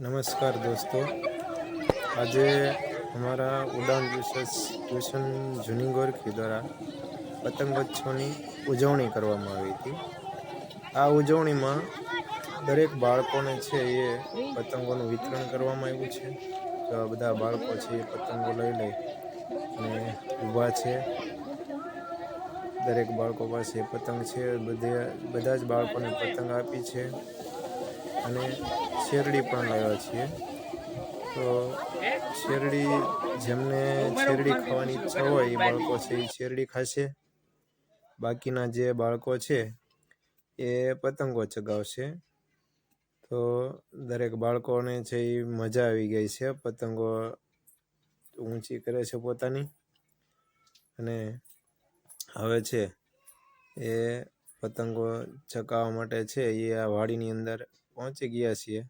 નમસ્કાર દોસ્તો. આજે અમારા ઉડાન રિસર્ચ ટ્યુશન જૂની ગોરખી દ્વારા પતંગોત્સવની ઉજવણી કરવામાં આવી હતી. આ ઉજવણીમાં દરેક બાળકોને છે એ પતંગોનું વિતરણ કરવામાં આવ્યું છે. તો બધા બાળકો છે એ પતંગો લઈ લઈ અને ઊભા છે. દરેક બાળકો પાસે પતંગ છે. બધે, બધા જ બાળકોને પતંગ આપી છે. અને શેરડી પણ લાવ્યા છીએ. તો શેરડી જેમને શેરડી ખાવાની ઈચ્છા હોય એ બાળકો છે એ શેરડી ખાશે. બાકીના જે બાળકો છે, એ પતંગો ચગાવશે. તો દરેક બાળકોને છે એ મજા આવી ગઈ છે, પતંગો ઊંચી કરે છે પોતાની. અને હવે છે, એ પતંગો ચકાવવા માટે છે, એ આ વાડીની અંદર પહોંચી ગયા છીએ.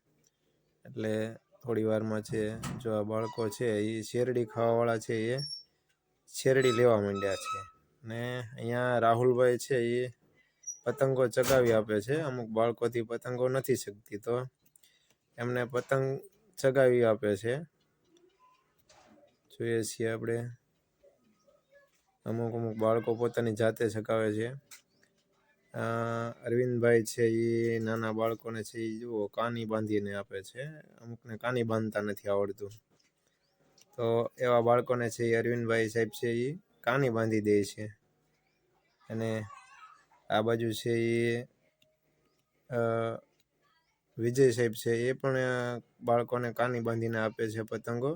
એટલે થોડી વારમાં છે, જો આ બાળકો છે, એ શેરડી ખાવાવાળા છે, એ શેરડી લેવા માંડ્યા છે. ને અહીંયા રાહુલભાઈ છે, એ પતંગો ચગાવી આપે છે. અમુક બાળકોથી પતંગો નથી શકતી, તો એમને પતંગ ચગાવી આપે છે. જોઈએ છીએ આપણે. અમુક અમુક બાળકો પોતાની જાતે ચગાવે છે. અરવિંદભાઈ છે એ નાના બાળકોને છે એ જુઓ, કાની બાંધીને આપે છે. અમુકને કાની બાંધતા નથી આવડતું. તો એવા બાળકોને છે એ અરવિંદભાઈ સાહેબ છે એ કાની બાંધી દે છે. અને આ બાજુ છે એ વિજય સાહેબ છે એ પણ બાળકોને કાની બાંધીને આપે છે પતંગો.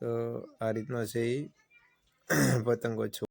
તો આ રીતનો છે એ પતંગો છો.